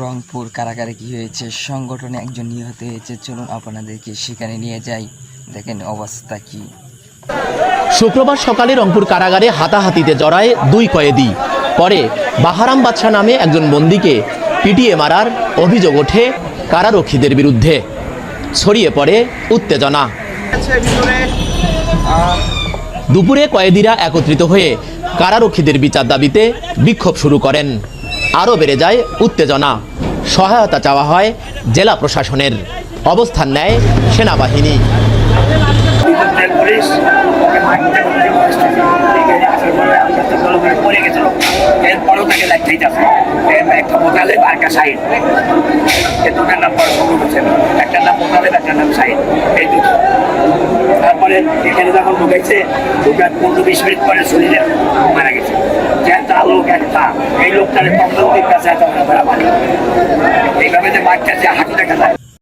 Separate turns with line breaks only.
রংপুর কারাগারে কি হয়েছে? সংগঠনে একজন নিহত হয়েছে। চলুন আপনাদেরকে সেখানে নিয়ে যাই। দেখেন অবস্থা কি।
শুক্রবার সকালে রংপুর কারাগারে হাতাহাতিতে জড়ায় দুই কয়েদি। পরে বাহারাম বাদশাহ নামে একজন বন্দীকে পিটিয়ে মারার অভিযোগ ওঠে কারারক্ষীদের বিরুদ্ধে। ছড়িয়ে পড়ে উত্তেজনা। দুপুরে কয়েদিরা একত্রিত হয়ে কারারক্ষীদের বিচার দাবিতে বিক্ষোভ শুরু করেন। আরও বেড়ে যায় উত্তেজনা। সহায়তা চাওয়া হয় জেলা প্রশাসনের। অবস্থান নেয় সেনাবাহিনী।
তারপরে এখানে যখন ঢুকেছে, ঢুকার পনেরো বিশ মিনিট পরে শরীরে মারা একটা এই লোকটার কমলতির কাছে এত এইভাবে যে বাচ্চা যে হাঁটু দেখা